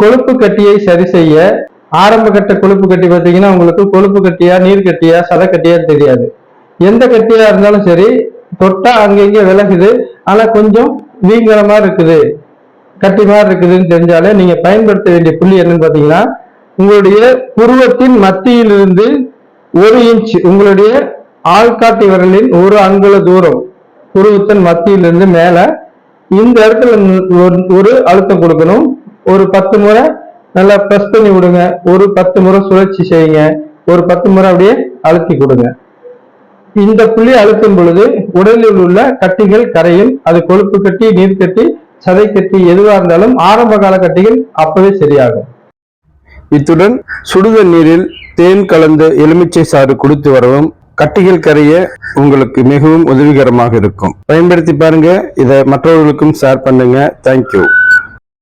கொழுப்பு கட்டியை சரி செய்ய ஆரம்ப கட்ட கொழுப்பு கட்டி பார்த்தீங்கன்னா உங்களுக்கு கொழுப்பு கட்டியா நீர் கட்டியா சதை கட்டியா தெரியாது. எந்த கட்டியா இருந்தாலும் சரி தொட்டா அங்கங்க விலகுது. ஆனா கொஞ்சம் வீங்கிற மாதிரி இருக்குது. கட்டி மாதிரி இருக்குதுன்னு தெரிஞ்சாலே நீங்க பயன்படுத்த வேண்டிய புள்ளி என்னன்னு பாத்தீங்கன்னா உங்களுடைய புருவத்தின் மத்தியிலிருந்து ஒரு இன்ச் உங்களுடைய ஆள்காட்டி விரலின் ஒரு அங்குல தூரம் புருவத்தின் மத்தியிலிருந்து மேல இந்த இடத்துல ஒரு- ஒரு அழுத்தம் கொடுக்கணும். ஒரு பத்து முறை நல்லா ப்ரெஸ் பண்ணி விடுங்க. ஒரு பத்து முறை சுழற்சி செய்யுங்க. ஒரு பத்து முறை அப்படியே அழுத்தி கொடுங்க. இந்த புள்ளி அழுத்தும் பொழுது உடலில் உள்ள கட்டிகள் கரையும் அது கொழுப்பு கட்டி நீர் கட்டி சதை கட்டி எதுவா இருந்தாலும் ஆரம்ப கால கட்டிகள் அப்பவே சரியாகும். இத்துடன் சுடுதல் நீரில் தேன் கலந்து எலுமிச்சை சாறு குடித்து வரவும் கட்டிகள் கரைய உங்களுக்கு மிகவும் உதவிகரமாக இருக்கும். பயன்படுத்தி பாருங்க. இதை மற்றவர்களுக்கும் ஷேர் பண்ணுங்க. தேங்க்யூ